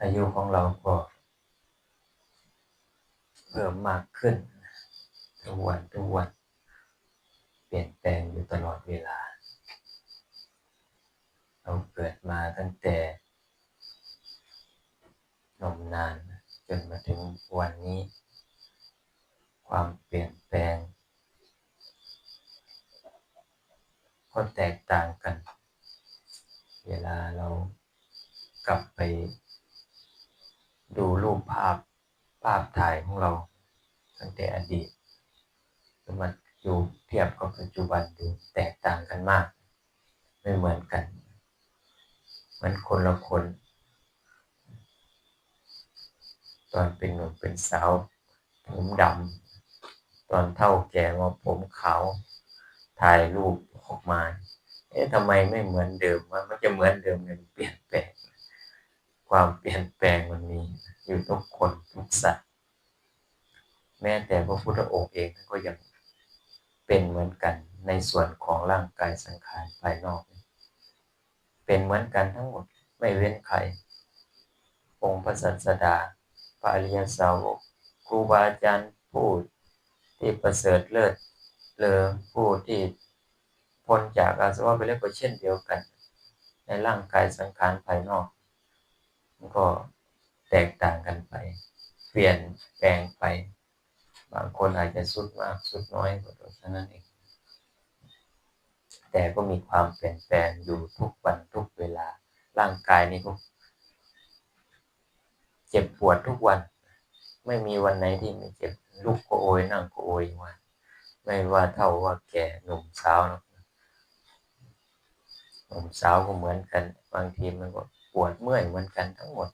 อายุของเราก็เพิ่มมากขึ้นทุกวันทุกวัน เปลี่ยนแปลงอยู่ตลอดเวลา เราเกิดมาตั้งแต่นมนานจนมาถึงวันนี้ ความเปลี่ยนแปลงก็แตกต่างกัน เวลาเรากลับไป ดูรูปภาพภาพถ่ายของเราตั้งแต่อดีตมาดูเทียบกับปัจจุบันดูแตกต่างกันมาก ไม่เหมือนกันเหมือนคนละคน ตอนเป็นหนุ่มเป็นสาว ผมดำตอนเท่าแก่มาผมขาวถ่ายรูปออกมา เอ๊ะทำไมไม่เหมือนเดิมมันจะเหมือนเดิมมันเปลี่ยน ความเปลี่ยนแปลงมันมีอยู่ทุกคนทุกสัตว์ แม้แต่พระพุทธองค์เองก็ยังเป็นเหมือนกันในส่วนของร่างกายสังขารภายนอก เป็นเหมือนกันทั้งหมดไม่เว้นใคร องค์พระสัสดาพระอริยสาวกครูบาอาจารย์ผู้ที่ประเสริฐเลิศเลอผู้ที่พ้นจากอาสวะไปแล้วก็เช่นเดียวกัน ในร่างกายสังขารภายนอก มันก็แตกต่างกันไป เปลี่ยนแปลงไป บางคนอาจจะสุดมากสุดน้อยก็เท่านั้นเองแต่ก็มีความเปลี่ยนแปลงอยู่ทุกวันทุกเวลาร่างกายนี้ก็เจ็บปวดทุกวัน ไม่มีวันไหนที่ไม่เจ็บลุกก็โอยนั่งก็โอยวันไม่ว่าเท่าว่าแก่หนุ่มสาวนะหนุ่มสาวก็เหมือนกัน บางทีมันก็ ปวดเมื่อยเหมือนกันทั้งหมด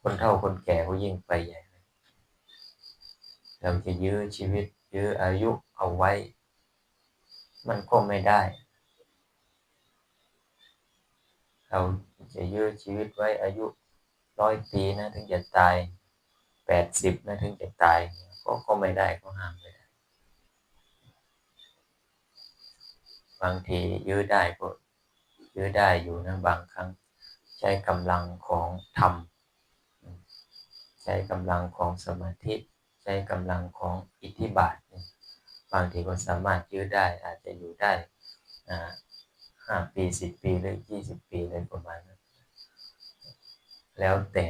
คนเฒ่าคนแก่ก็ยิ่งไปใหญ่เลยเราจะยื้อชีวิต ยื้ออายุเอาไว้ มันก็ไม่ได้ เราจะยื้อชีวิตไว้อายุร้อยปีนะถึงจะตายแปดสิบนะถึงจะตายก็ก็ไม่ได้ก็ห้ามไม่ได้บางทียื้อได้ก็ยื้อได้อยู่นะบางครั้ง ใช้กำลังของธรรม ใช้กำลังของสมาธิ ใช้กำลังของอิทธิบาท บางทีก็สามารถยื้อได้อาจจะอยู่ได้ห้าปีสิบปีหรือยี่สิบปีเลยประมาณนั้นแล้วแต่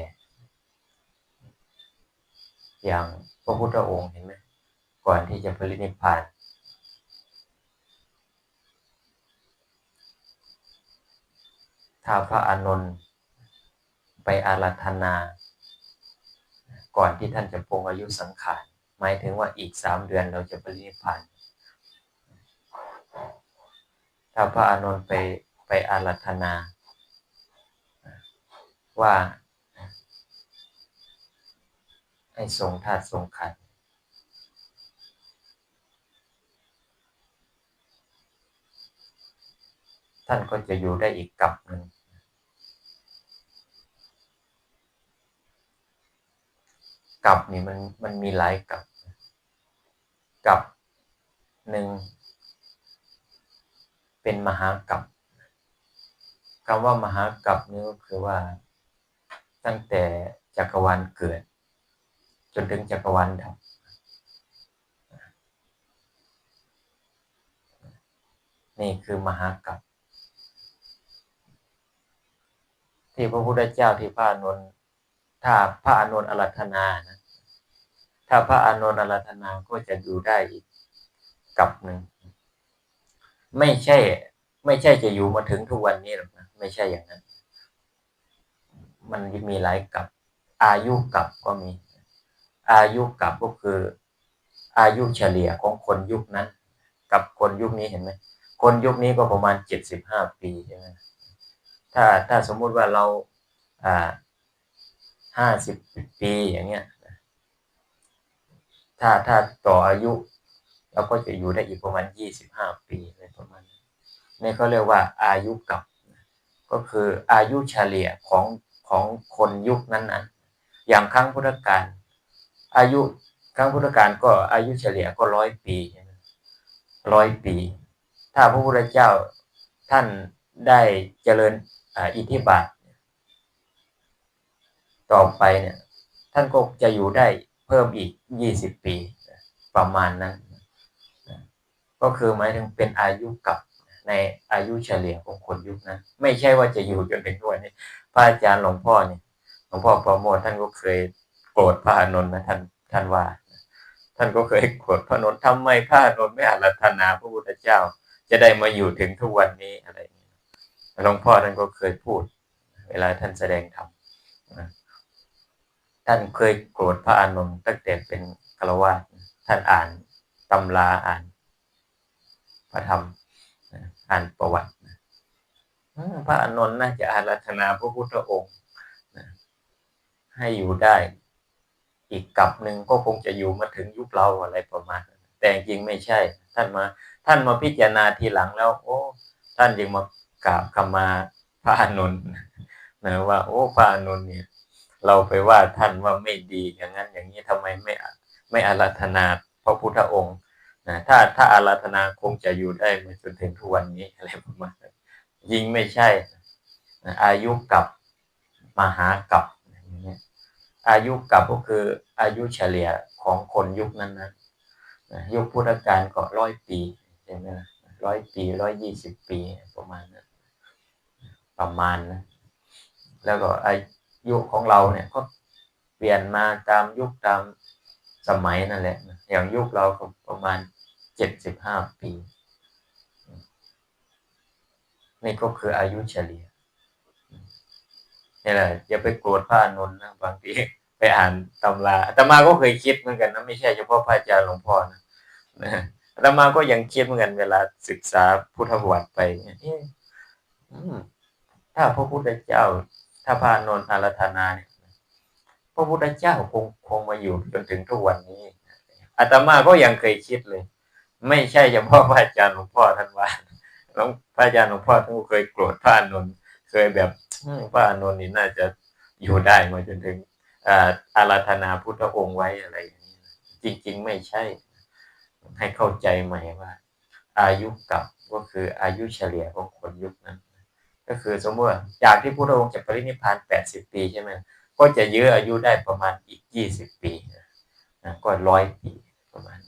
อย่างพระพุทธองค์เห็นไหมก่อนที่จะปรินิพพาน ถ้าพระอานนท์ไปอาราธนา ก่อนที่ท่านจะปรงอายุสังขารหมายถึงว่าอีกสามเดือนเราจะปรินิพพานถ้าพระอานนท์ไปไปอาราธนา ว่าให้ทรงธาตุทรงขันธท่านก็จะอยู่ได้อีกกับหนึ่ง กับนี่มันมันมีหลายกับ กับหนึ่งเป็นมหากับคำว่ามหากับนี่ก็คือว่า ตั้งแต่จักรวาลเกิด จนถึงจักรวาลดับนี่คือมหากับที่พระพุทธเจ้าที่พระนนท์ ถ้าพระอานนท์อรัธนานะถ้าพระอานนท์อรัธนาก็จะอยู่ได้อีกกับหนึ่ง ไม่ใช่ ไม่ใช่จะอยู่มาถึงทุกวันนี้หรอกนะไม่ใช่อย่างนั้น มันมีหลายกับอายุกับก็มี อายุกับก็คือ อายุเฉลี่ยของคนยุคนั้น กับคนยุคนี้เห็นไหมคนยุคนี้ก็ประมาณเจ็ดสิบห้าปีใช่ไหมถ้าถ้าสมมุติว่าเราอ่า ห้าสิบปีอย่างเงี้ยถ้าถ้าต่ออายุเราก็จะอยู่ได้อีกประมาณยี่สิบห้าปีอะไรประมาณนี้นี่เขาเรียกว่าอายุกับ ก็คืออายุเฉลี่ยของของคนยุคนั้นๆ อย่างครั้งพุทธกาลอายุครั้งพุทธกาลก็อายุเฉลี่ยก็ร้อยปีร้อยปี ถ้าพระพุทธเจ้าท่านได้เจริญอิทธิบาท ต่อไปเนี่ย ท่านก็จะอยู่ได้เพิ่มอีกยี่สิบปีประมาณนั้นก็คือหมายถึงเป็นอายุกับในอายุเฉลี่ยของคนยุคนั้นไม่ใช่ว่าจะอยู่จนถึงวันนี้พระอาจารย์หลวงพ่อเนี่ยหลวงพ่อประโมทท่านก็เคยโกรธพระอานนท์นะท่านท่านว่า ท่านก็เคยโกรธพระอานนท์ทำไมพระอานนท์ไม่อารัธนาพระพุทธเจ้า จะได้มาอยู่ถึงทุกวันนี้อะไรหลวงพ่อท่านก็เคยพูด เวลาท่านแสดงธรรม ท่านเคยโกรธพระอานนท์ตั้งแต่เป็นฆราวาสท่านอ่านตำราอ่าน พระธรรมอ่านประวัติพระอานนท์น่าจะอารัธนาพระพุทธองค์ให้อยู่ได้ อีกกับหนึ่งก็คงจะอยู่มาถึงยุคเราอะไรประมาณแต่จริงไม่ใช่ ท่านมา ท่านมาพิจารณาทีหลังแล้ว โอ้ ท่านยังมากราบคำมาพระอานนท์นะว่า โอ้พระอานนท์เนี่ย เราไปว่าท่านว่าไม่ดีอย่างนั้น อย่างนี้ทำไมไม่ไม่อารัธนาพระพุทธองค์นะถ้าถ้าอาราธนาคงจะอยู่ได้มาจนถึงทุกวันนี้อะไรประมาณนั้นยิงไม่ใช่นะอายุกับมหากับอย่างเงี้ยอายุกับก็คืออายุเฉลี่ยของคนยุคนั้นนะยุคพุทธกาลก็ร้อยปีใช่ไหมร้อยปีร้อยยี่สิบปีประมาณนั้นประมาณนะแล้วก็ ยุคของเราเนี่ยก็เปลี่ยนมาตามยุคตามสมัยนั่นแหละอย่างยุคเราก็ประมาณเจ็ดสิบห้าปี นี่ก็คืออายุเฉลี่ยนี่แหละอย่าไปโกรธพระอนุนนะบางทีไปอ่านตำราอาตมาก็เคยคิดเหมือนกันนะไม่ใช่เฉพาะพระอาจารย์หลวงพ่อนะอาตมาก็ยังคิดเหมือนกันเวลาศึกษาพุทธประวัติไปถ้าพระพุทธเจ้า ถ้าพระนนท์อารัธนาเนี่ยพระพุทธเจ้าคงคงมาอยู่จนถึงทุกวันนี้อาตมาก็ยังเคยคิดเลย ไม่ใช่เฉพาะพระอาจารย์หลวงพ่อท่านว่าหลวงพระอาจารย์หลวงพ่อท่านเคยโกรธพระอนุนเคยแบบพระอนุนนี่น่าจะอยู่ได้มาจนถึงอาราธนาพุทธองค์ไว้อะไรอย่างนี้จริง ๆ ไม่ใช่ ให้เข้าใจใหม่ว่า อายุกับก็คืออายุเฉลี่ยของคนยุคนั้น ก็คือสมมติจากที่พระองค์จะปรินิพพานแปดสิบปีใช่ไหมก็จะยื้ออายุได้ประมาณอีกยี่สิบปีก็ร้อยปีประมาณ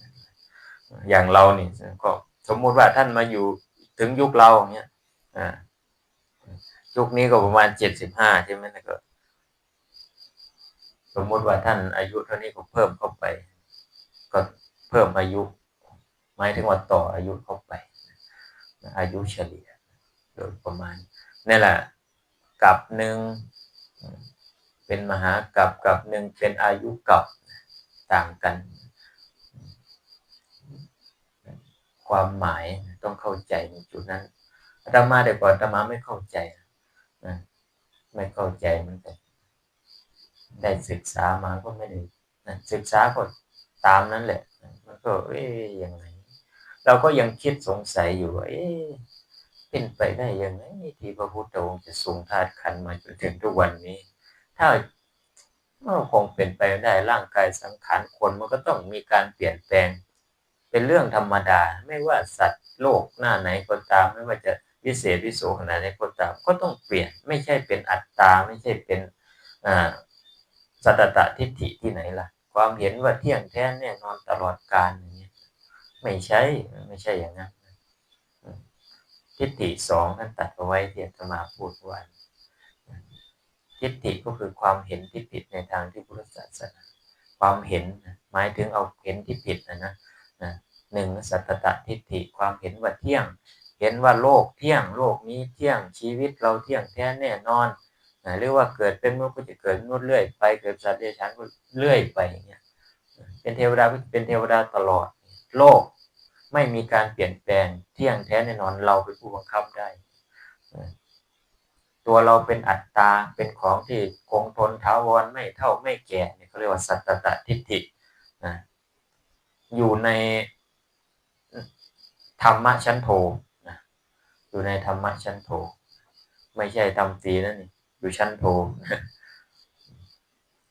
อย่างเราเนี่ยก็สมมุติว่าท่านมาอยู่ถึงยุคเราเนี่ยอ่ายุคนี้ก็ประมาณเจ็ดสิบห้าใช่ไหมนะก็สมมุติว่าท่านอายุเท่านี้ก็เพิ่มเข้าไป ก็เพิ่มอายุหมายถึงว่าต่ออายุเข้าไป อายุเฉลี่ยโดยประมาณ นี่แหละกับหนึ่งเป็นมหากับกับหนึ่งเป็นอายุกับต่างกัน ความหมายต้องเข้าใจในจุดนั้นอาตมาแต่ก่อนอาตมาไม่เข้าใจนะไม่เข้าใจมันแต่ได้ศึกษามาก็ไม่ได้นะศึกษาก็ตามนั้นแหละมันก็เอ๊ยยังไง เราก็ยังคิดสงสัยอยู่ว่าเอ๊ะ เป็นไปได้ยังไงที่พระพุทธองค์จะทรงธาตุขันมาจนถึงทุกวันนี้ ถ้ามันคงเป็นไปได้ร่างกายสังขารคนมันก็ต้องมีการเปลี่ยนแปลง เป็นเรื่องธรรมดา ไม่ว่าสัตว์โลกหน้าไหนก็ตาม ไม่ว่าจะวิเศษวิโสขนาดไหนก็ตาม ก็ต้องเปลี่ยนไม่ใช่เป็นอัตตา ไม่ใช่เป็นสัตตะทิฏฐิที่ไหนล่ะ ความเห็นว่าเที่ยงแท้แน่นอนตลอดกาลอย่างเงี้ยไม่ใช่ไม่ใช่อย่างนั้น ทิฏฐิสองท่านตัดเอาไว้ที่อาตมาพูดวันทิฏฐิก็คือความเห็นที่ผิดในทางที่พุทธศาสนาความเห็นหมายถึงเอาเห็นที่ผิดนะนะหนึ่งสัตตะทิฏฐิความเห็นว่าเที่ยง เห็นว่าโลกเที่ยงโลกนี้เที่ยงชีวิตเราเที่ยงแท้แน่นอนหรือว่าเกิดเป็นมนุษย์ก็จะเกิดมนุษย์เรื่อยไปเกิดสัตว์เดรัจฉานก็เรื่อยไปอย่างเงี้ยเป็นเทวดาก็เป็นเทวดาตลอด โลก ไม่มีการเปลี่ยนแปลงเที่ยงแท้แน่นอนเราเป็นผู้บังคับได้ ตัวเราเป็นอัตตาเป็นของที่คงทนถาวรไม่เท่าไม่แก่เนี่ยเขาเรียกว่าสัตตะทิฏฐินะอยู่ในธรรมะชั้นโทนะอยู่ในธรรมะชั้นโท ไม่ใช่ทำตีนั่นนี่อยู่ชั้นโท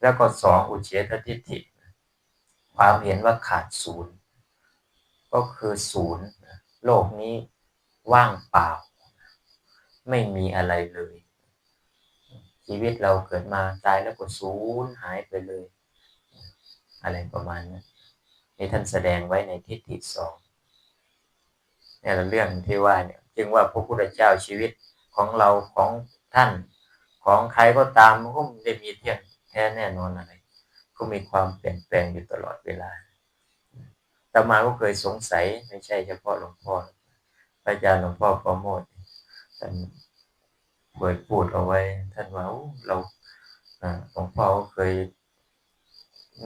แล้วก็สองอุเฉตทิฏฐิความเห็นว่าขาดศูนย์ ก็คือศูนย์โลกนี้ว่างเปล่า ไม่มีอะไรเลย ชีวิตเราเกิดมาตายแล้วก็สูญหายไปเลย อะไรประมาณนั้นนี่ท่านแสดงไว้ในทิฏฐิสองเนี่ยเรื่องที่ว่าเนี่ยจึงว่าพระพุทธเจ้าชีวิตของเราของท่านของใครก็ตามมันก็ไม่ได้มีเที่ยงแท้แน่นอนอะไร ก็มีความเปลี่ยนแปลงอยู่ตลอดเวลา ต่มาก็เคยสงสัย ไม่ใช่เฉพาะหลวงพ่อพระอาจารย์หลวงพ่อประโมทท่านเคยพูดเอาไว้ ท่านว่าเราหลวงพ่อเคย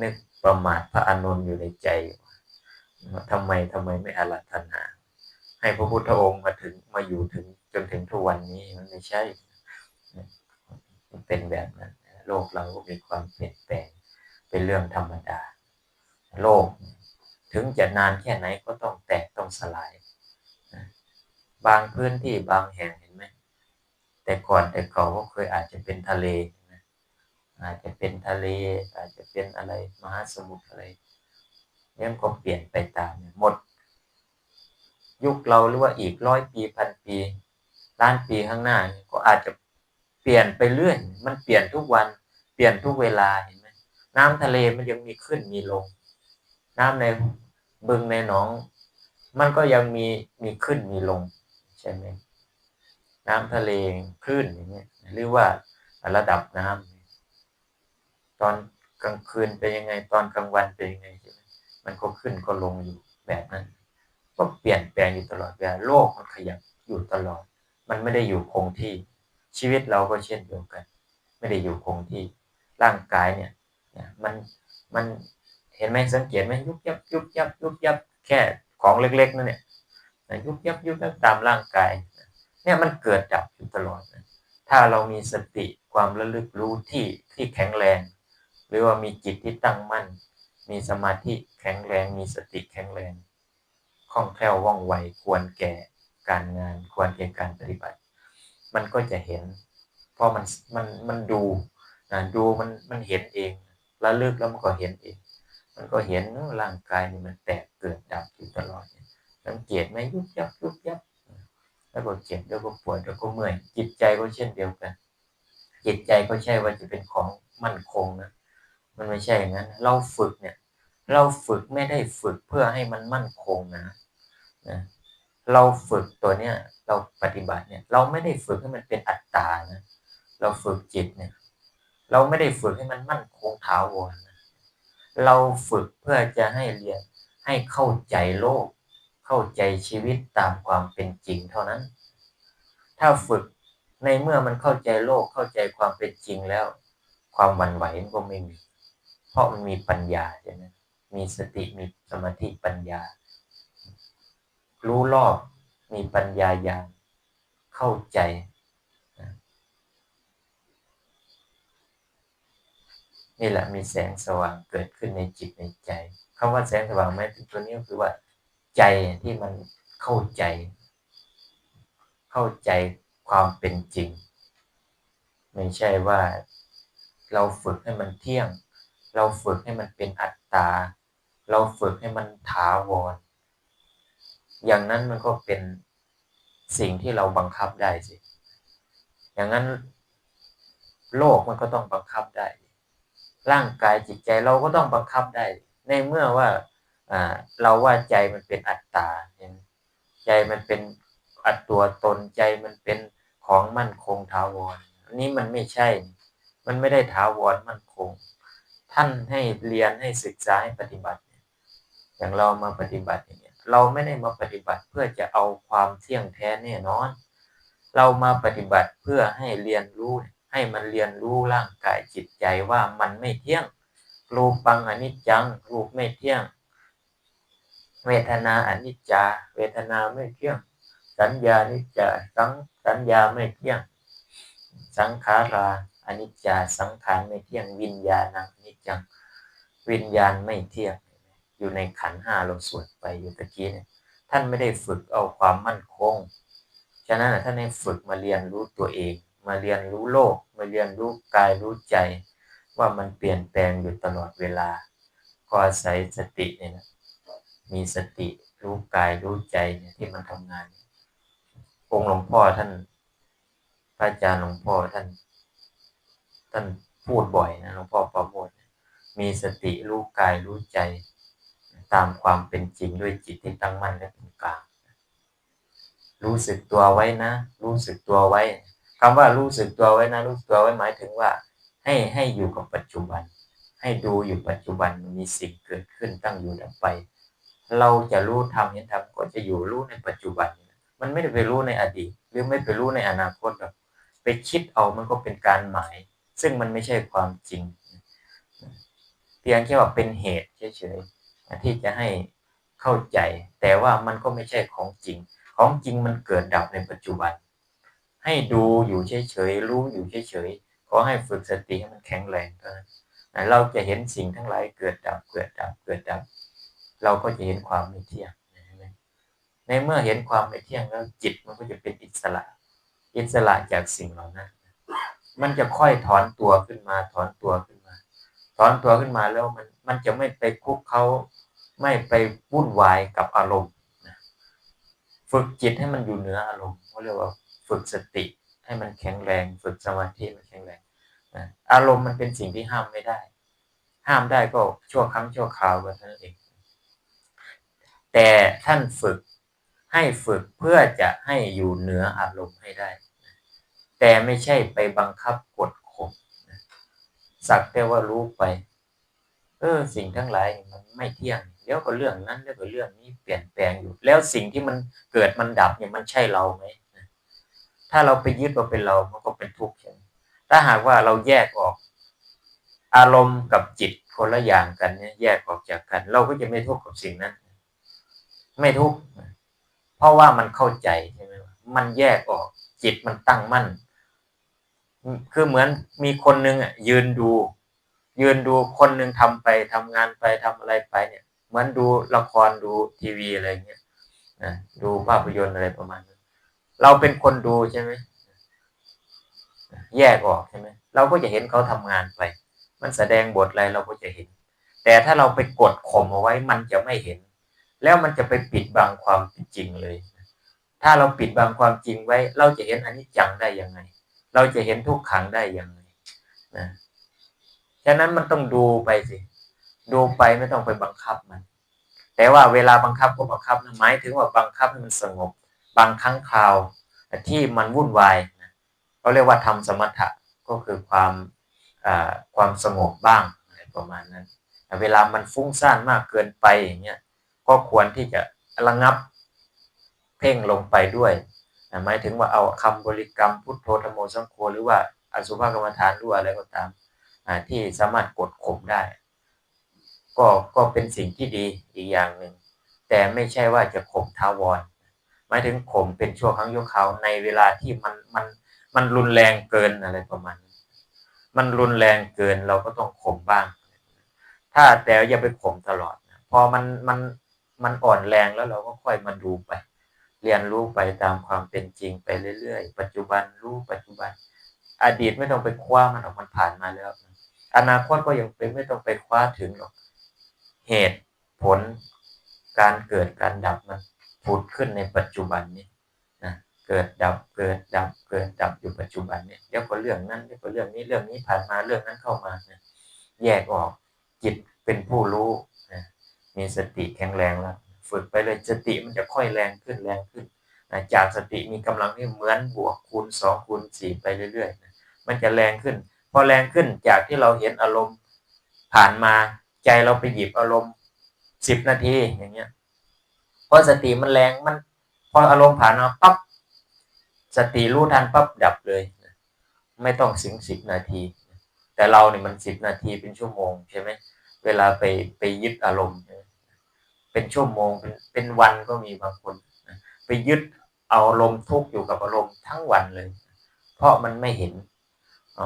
นึกประมาทพระอานนท์อยู่ในใจทำไมทำไมไม่อารัธนา ให้พระพุทธองค์มาถึงมาอยู่ถึงจนถึงทุกวันนี้มันไม่ใช่ มันเป็นแบบนั้นโลกเราก็มีความเปลี่ยนแปลงเป็นเรื่องธรรมดา โลก ถึงจะนานแค่ไหนก็ต้องแตกต้องสลาย บางพื้นที่บางแห่งเห็นไหมแต่ก่อนแต่เก่าก็เคยอาจจะเป็นทะเลอาจจะเป็นทะเล อาจจะเป็นอะไรมหาสมุทรอะไรเนี่ยก็เปลี่ยนไปตามหมด ยุคเราหรือว่าอีกร้อยปีพันปีล้านปีข้างหน้าก็อาจจะเปลี่ยนไปเรื่อยมันเปลี่ยนทุกวันเปลี่ยนทุกเวลาเห็นไหมน้ำทะเลมันยังมีขึ้นมีลง น้ำในบึงในหนอง มันก็ยังมีมีขึ้นมีลงใช่ไหมน้ำทะเลคลื่นอย่างเงี้ยหรือว่าระดับน้ำตอนกลางคืนเป็นยังไง ตอนกลางวันเป็นยังไงใช่ไหมมันก็ขึ้นก็ลงอยู่แบบนั้น ก็เปลี่ยนแปลงอยู่ตลอดเวลาโลกมันขยับอยู่ตลอด มันไม่ได้อยู่คงที่ชีวิตเราก็เช่นเดียวกัน ไม่ได้อยู่คงที่ร่างกายเนี่ยมันมัน เห็นไหมสังเกตไหมยุบยับยุบยับยุบยับแค่ของเล็กๆนั่นเนี่ยยุบยับยุบยับตามร่างกายเนี่ยมันเกิดดับอยู่ตลอดถ้าเรามีสติความระลึกรู้ที่ที่แข็งแรง หรือว่ามีจิตที่ตั้งมั่น มีสมาธิแข็งแรง มีสติแข็งแรงคล่องแคล่วว่องไวควรแก่การงานควรแก่การปฏิบัติ มันก็จะเห็น เพราะมันมันมันดูนะดูมันมันเห็นเองแล้วเลิกแล้วมันก็เห็นเอง มันก็เห็นร่างกายนี่มันแตกเกิดดับอยู่ตลอดสังเกตไหมยุบยับยุบยับแล้วก็เจ็บแล้วก็ปวดแล้วก็เมื่อยจิตใจก็เช่นเดียวกัน จิตใจก็ใช่ว่าจะเป็นของมั่นคงนะมันไม่ใช่อย่างนั้น เราฝึกเนี่ย เราฝึกไม่ได้ฝึกเพื่อให้มันมั่นคงนะนะเราฝึกตัวเนี้ยเราปฏิบัติเนี่ย เราไม่ได้ฝึกให้มันเป็นอัตตานะเราฝึกจิตเนี่ย เราไม่ได้ฝึกให้มันมั่นคงถาวรนะ เราฝึกเพื่อจะให้เรียนให้เข้าใจโลก เข้าใจชีวิตตามความเป็นจริงเท่านั้น ถ้าฝึกในเมื่อมันเข้าใจโลกเข้าใจความเป็นจริงแล้ว ความหวั่นไหวมันก็ไม่มี เพราะมันมีปัญญาใช่ไหมมีสติมีสมาธิปัญญา รู้รอบมีปัญญาญาณเข้าใจ นี่แหละมีแสงสว่างเกิดขึ้นในจิตในใจคำว่าแสงสว่างไหมตัวนี้ก็คือว่า ใจที่มันเข้าใจ เข้าใจความเป็นจริง ไม่ใช่ว่าเราฝึกให้มันเที่ยง เราฝึกให้มันเป็นอัตตา เราฝึกให้มันถาวร อย่างนั้นมันก็เป็นสิ่งที่เราบังคับได้สิ อย่างนั้นโลกมันก็ต้องบังคับได้ ร่างกายจิตใจเราก็ต้องบังคับได้ ในเมื่อว่าเราว่าใจมันเป็นอัตตาใจมันเป็นอัตตัวตนใจมันเป็นของมั่นคงถาวรอันนี้มันไม่ใช่ มันไม่ได้ถาวรมั่นคง ท่านให้เรียนให้ศึกษาให้ปฏิบัติ อย่างเรามาปฏิบัติอย่างเงี้ยเราไม่ได้มาปฏิบัติเพื่อจะเอาความเที่ยงแท้แน่นอน เรามาปฏิบัติเพื่อให้เรียนรู้ ให้มันเรียนรู้ร่างกายจิตใจว่ามันไม่เที่ยง รูปังอนิจจัง รูปไม่เที่ยง เวทนาอนิจจา เวทนาไม่เที่ยง สัญญานิจจา สังสัญญาไม่เที่ยง สังขาราอนิจจา สังขารไม่เที่ยง วิญญาณอนิจจัง วิญญาณไม่เที่ยง อยู่ในขันห้าเราสวดไปอยู่ตะกี้เนี่ย ท่านไม่ได้ฝึกเอาความมั่นคง ฉะนั้นท่านให้ฝึกมาเรียนรู้ตัวเอง มาเรียนรู้โลก มาเรียนรู้กายรู้ใจ ว่ามันเปลี่ยนแปลงอยู่ตลอดเวลา ก็อาศัยสติเนี่ยนะมีสติรู้กายรู้ใจเนี่ยที่มันทำงานองค์หลวงพ่อท่านพระอาจารย์หลวงพ่อท่าน ท่านพูดบ่อยนะหลวงพ่อประโมทมีสติรู้กายรู้ใจ ตามความเป็นจริงด้วยจิตที่ตั้งมั่นและเป็นกลางรู้สึกตัวไว้นะ รู้สึกตัวไว้ คำว่ารู้สึกตัวไว้นะรู้สึกตัวไว้หมายถึงว่า ให้ให้อยู่กับปัจจุบัน ให้ดูอยู่ปัจจุบันมีสิ่งเกิดขึ้นตั้งอยู่ดับไป เราจะรู้ทำเห็นทำก็จะอยู่รู้ในปัจจุบัน มันไม่ได้ไปรู้ในอดีต หรือไม่ไปรู้ในอนาคตหรอกไปคิดเอามันก็เป็นการหมาย ซึ่งมันไม่ใช่ความจริง เพียงแค่ว่าเป็นเหตุเฉยๆที่จะให้เข้าใจ แต่ว่ามันก็ไม่ใช่ของจริง ของจริงมันเกิดดับในปัจจุบัน ให้ดูอยู่เฉยๆรู้อยู่เฉยๆขอให้ฝึกสติให้มันแข็งแรงเท่านั้นเราจะเห็นสิ่งทั้งหลายเกิดดับเกิดดับเกิดดับ เราก็จะเห็นความไม่เที่ยงในเมื่อเห็นความไม่เที่ยงแล้วจิตมันก็จะเป็นอิสระ อิสระจากสิ่งเหล่านั้น มันจะค่อยถอนตัวขึ้นมาถอนตัวขึ้นมา ถอนตัวขึ้นมาแล้วมันมันจะไม่ไปคุกเขาไม่ไปวุ่นวายกับอารมณ์ฝึกจิตให้มันอยู่เหนืออารมณ์เขาเรียกว่า ฝึกสติ ให้มันแข็งแรง ฝึกสมาธิมันแข็งแรงนะอารมณ์มันเป็นสิ่งที่ห้ามไม่ได้ ห้ามได้ก็ชั่วครั้งชั่วคราวก็เท่านั้นเองแต่ท่านฝึกให้ฝึกเพื่อจะให้อยู่เหนืออารมณ์ให้ได้ แต่ไม่ใช่ไปบังคับกดข่มสักแต่ว่ารู้ไป เออสิ่งทั้งหลายมันไม่เที่ยงเดี๋ยวก็เรื่องนั้นเดี๋ยวก็เรื่องนี้เปลี่ยนแปลงอยู่ แล้วสิ่งที่มันเกิดมันดับเนี่ยมันใช่เราไหม ถ้าเราไปยึดว่าเป็นเรา มันก็เป็นทุกข์ใช่ไหมถ้าหากว่าเราแยกออก อารมณ์กับจิตคนละอย่างกันเนี่ยแยกออกจากกัน เราก็จะไม่ทุกข์กับสิ่งนั้น ไม่ทุกข์เพราะว่ามันเข้าใจใช่ไหมมันแยกออก จิตมันตั้งมั่น คือเหมือนมีคนนึงอะ ยืนดู ยืนดูคนหนึ่งทำไปทำงานไปทำอะไรไปเนี่ย เหมือนดูละครดูทีวีอะไรเงี้ยนะดูภาพยนตร์อะไรประมาณ เราเป็นคนดูใช่ไหมแยกออกใช่ไหมเราก็จะเห็นเขาทำงานไป มันแสดงบทอะไรเราก็จะเห็น แต่ถ้าเราไปกดข่มเอาไว้มันจะไม่เห็น แล้วมันจะไปปิดบังความจริงเลย ถ้าเราปิดบังความจริงไว้ เราจะเห็นอันนี้จังได้ยังไง เราจะเห็นทุกขังได้ยังไงนะฉะนั้นมันต้องดูไปสิ ดูไปไม่ต้องไปบังคับมัน แต่ว่าเวลาบังคับก็บังคับนะหมายถึงว่าบังคับให้มันสงบ บางครั้งคราวที่มันวุ่นวายเขาเรียกว่าทำสมถะก็คือความความสงบบ้างอะไรประมาณนั้น เวลามันฟุ้งซ่านมากเกินไปอย่างเงี้ยก็ควรที่จะระงับเพ่งลงไปด้วยหมายถึงว่าเอาคำบริกรรมพุทโธธโมสังโฆหรือว่าอสุภกรรมฐานด้วยอะไรก็ตามที่สามารถกดข่มได้ ก็ก็เป็นสิ่งที่ดีอีกอย่างหนึ่งแต่ไม่ใช่ว่าจะข่มทาวร หมายถึงข่มเป็นชั่วครั้งชั่วคราวในเวลาที่มันมันมันรุนแรงเกินอะไรประมาณนั้มันรุนแรงเกินเราก็ต้องข่มบ้าง ถ้าแต่อย่าไปข่มตลอดพอมันมันมันอ่อนแรงแล้วเราก็ค่อยมาดูไป เรียนรู้ไปตามความเป็นจริงไปเรื่อยๆ ปัจจุบันรู้ปัจจุบัน อดีตไม่ต้องไปคว้ามันออกมันผ่านมาแล้ว อนาคตก็ยังเป็นไม่ต้องไปคว้าถึงหรอก เหตุผลการเกิดการดับมัน ผุดขึ้นในปัจจุบันนี้นะเกิดดับเกิดดับเกิดดับอยู่ปัจจุบันเนี่ยเดี๋ยวก็เรื่องนั้นเดี๋ยวก็เรื่องนี้เรื่องนี้ผ่านมาเรื่องนั้นเข้ามานะแยกออกจิตเป็นผู้รู้นะมีสติแข็งแรงแล้วฝึกไปเลยสติมันจะค่อยแรงขึ้นแรงขึ้นนะจากสติมีกำลังที่เหมือนบวกคูณสองคูณสี่ไปเรื่อยๆนะมันจะแรงขึ้น พอแรงขึ้นจากที่เราเห็นอารมณ์ผ่านมาใจเราไปหยิบอารมณ์สิบนาทีอย่างเงี้ย พราะสติมันแรงมัน พออารมณ์ผ่านมาปั๊บสติรู้ทันปั๊บดับเลย ไม่ต้องสิงสิบนาที แต่เราเนี่ยมันสิบนาทีเป็นชั่วโมงใช่ไหมเวลาไปไปยึดอารมณ์ เป็นชั่วโมงเป็นเป็นวันก็มีบางคน ไปยึดเอาอารมณ์ทุกอยู่กับอารมณ์ทั้งวันเลย เพราะมันไม่เห็น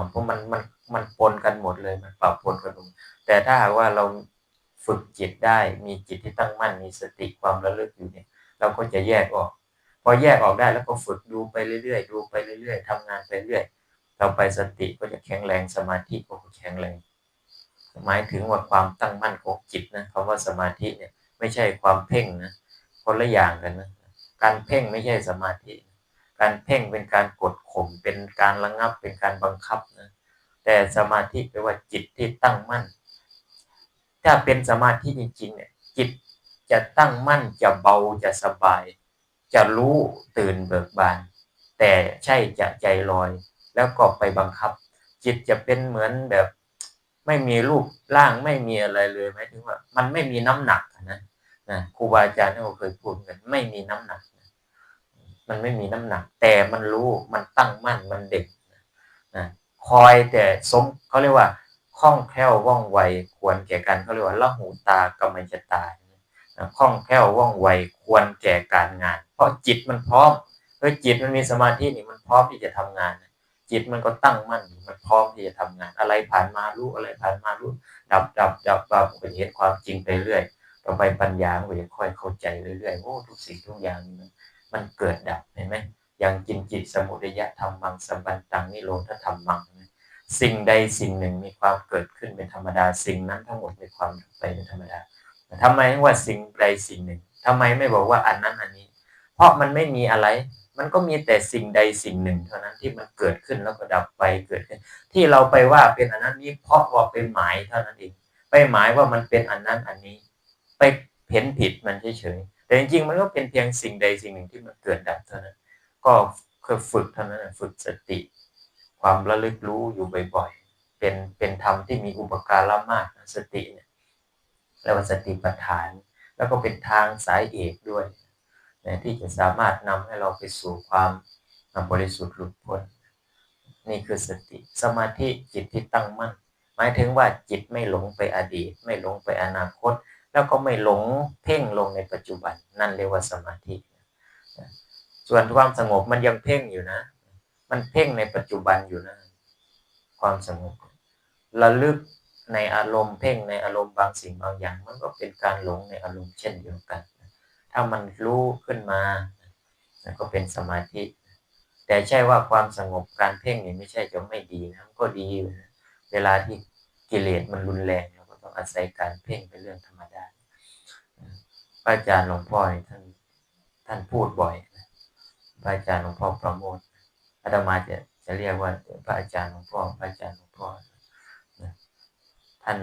เพราะมันมันมันปนกันหมดเลยมันปรับปนกันหมดแต่ถ้าหากว่าเรา ฝึกจิตได้ มีจิตที่ตั้งมั่นมีสติความระลึกอยู่เนี่ยเราก็จะแยกออก พอแยกออกได้แล้วก็ฝึกดูไปเรื่อยๆดูไปเรื่อยๆทำงานไปเรื่อยเราไปสติก็จะแข็งแรงสมาธิก็แข็งแรงหมายถึงว่าความตั้งมั่นของจิตนะคำว่าสมาธิเนี่ยไม่ใช่ความเพ่งนะคนละอย่างกันนะการเพ่งไม่ใช่สมาธิ การเพ่งเป็นการกดข่มเป็นการระงับเป็นการบังคับนะแต่สมาธิแปลว่าจิตที่ตั้งมั่น ถ้าเป็นสมาธิจริงๆเนี่ยจิตจะตั้งมั่นจะเบาจะสบาย จะรู้ตื่นเบิกบาน แต่ใช่จะใจลอย แล้วก็ไปบังคับ จิตจะเป็นเหมือนแบบ ไม่มีรูปร่างไม่มีอะไรเลยหมายถึงว่า มันไม่มีน้ำหนักนะนะครูบาอาจารย์เขาเคยพูดกันไม่มีน้ำหนักมันไม่มีน้ำหนัก แต่มันรู้มันตั้งมั่นมันเด็กนะคอยแต่สมเขาเรียกว่า คล่องแคล่วว่องไวควรแก่กันเขาเรียกว่าละหูตากำลังจะตายคล่องแคล่วว่องไวควรแก่การงาน เพราะจิตมันพร้อมเฮ้ยจิตมันมีสมาธินี่มันพร้อมที่จะทำงาน จิตมันก็ตั้งมั่นมันพร้อมที่จะทำงาน อะไรผ่านมารู้อะไรผ่านมารู้ดับดับดับดับก็เห็นความจริงไปเรื่อยต่อไปปัญญาก็จะค่อยเข้าใจเรื่อยๆโอ้ทุกสิ่งทุกอย่างมันมันเกิดดับเห็นไหมอย่างกินจิตสมุทัยธรรมมังสัมปันตังนิโรธธรรมมัง สิ่งใดสิ่งหนึ่งมีความเกิดขึ้นเป็นธรรมดา สิ่งนั้นทั้งหมดมีความดับไปเป็นธรรมดาทำไมว่าสิ่งใดสิ่งหนึ่งทำไมไม่บอกว่าอันนั้นอันนี้ เพราะมันไม่มีอะไร มันก็มีแต่สิ่งใดสิ่งหนึ่ง เท่านั้นที่มันเกิดขึ้นแล้วก็ดับไปเกิดขึ้น ที่เราไปว่าเป็นอันนั้นนี้เพราะว่าเป็นหมายเท่านั้นเองไปหมายว่ามันเป็นอันนั้นอันนี้ ไปเพ้นผิดมันเฉยๆแต่จริงๆมันก็เป็นเพียงสิ่งใดสิ่งหนึ่งที่มันเกิดดับเท่านั้น ก็คือฝึกเท่านั้นฝึกสติ ความระลึกรู้อยู่บ่อยๆ เป็นเป็นธรรมที่มีอุปการะมากนะสติเนี่ยแล้วสติปัฏฐาน แล้วก็เป็นทางสายเอกด้วยนะที่จะสามารถนำให้เราไปสู่ความบริสุทธิ์หลุดพ้นนี่คือสติสมาธิจิตที่ตั้งมั่น หมายถึงว่าจิตไม่หลงไปอดีต ไม่หลงไปอนาคต แล้วก็ไม่หลงเพ่งลงในปัจจุบัน นั่นเรียกว่าสมาธิ ส่วนความสงบมันยังเพ่งอยู่นะ มันเพ่งในปัจจุบันอยู่นะ ความสงบระลึกในอารมณ์เพ่งในอารมณ์บางสิ่งบางอย่าง มันก็เป็นการหลงในอารมณ์เช่นเดียวกัน ถ้ามันรู้ขึ้นมาก็เป็นสมาธิ แต่ใช่ว่าความสงบการเพ่งนี่ไม่ใช่จะไม่ดีนะก็ดีนะเวลาที่กิเลสมันรุนแรงเราก็ต้องอาศัยการเพ่งเป็นเรื่องธรรมดาพระอาจารย์หลวงพ่อท่านท่านพูดบ่อยพระอาจารย์หลวงพ่อประโมท อาตมาจะจะเรียกว่าพระอาจารย์หลวงพ่อพระอาจารย์หลวงพ่อท่าน